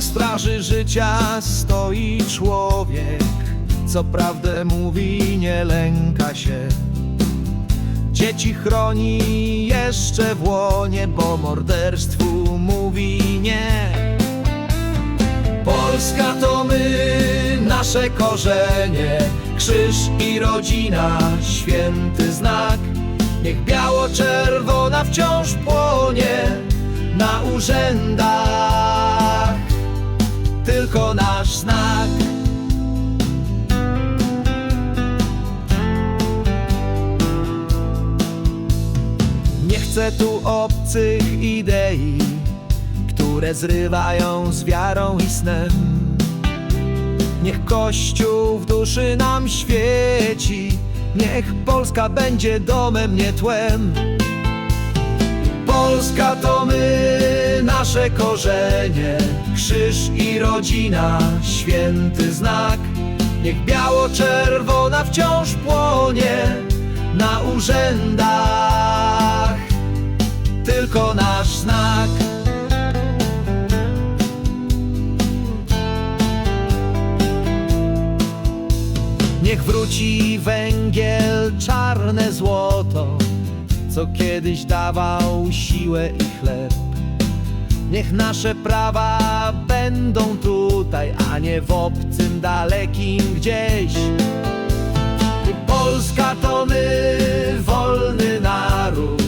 straży życia stoi człowiek, co prawdę mówi, nie lęka się. Dzieci chroni jeszcze w łonie, bo morderstwu mówi nie. Polska to my, nasze korzenie, krzyż i rodzina, święty znak. Niech biało-czerwona wciąż płonie na urzędach. Tylko nasz znak. Nie chcę tu obcych idei, które zrywają z wiarą i snem. Niech Kościół w duszy nam świeci, niech Polska będzie domem, nie tłem. Polska to korzenie, krzyż i rodzina, święty znak. Niech biało-czerwona wciąż płonie na urzędach. Tylko nasz znak. Niech wróci węgiel, czarne złoto, co kiedyś dawał siłę i chleb. Niech nasze prawa będą tutaj, a nie w obcym, dalekim gdzieś. Polska to my, wolny naród.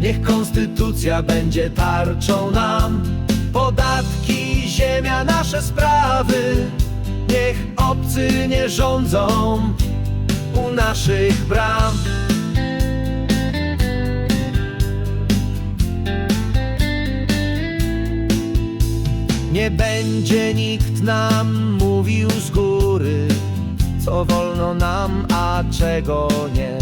Niech konstytucja będzie tarczą nam. Podatki, ziemia, nasze sprawy. Niech obcy nie rządzą u naszych bram. Nie będzie nikt nam mówił z góry, co wolno nam, a czego nie.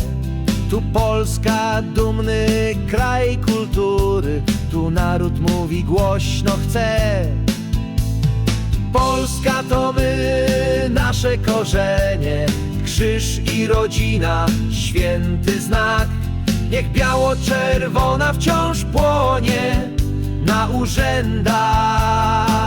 Tu Polska, dumny kraj kultury, tu naród mówi głośno chce. Polska to my, nasze korzenie, krzyż i rodzina, święty znak. Niech biało-czerwona wciąż płonie na urzędach.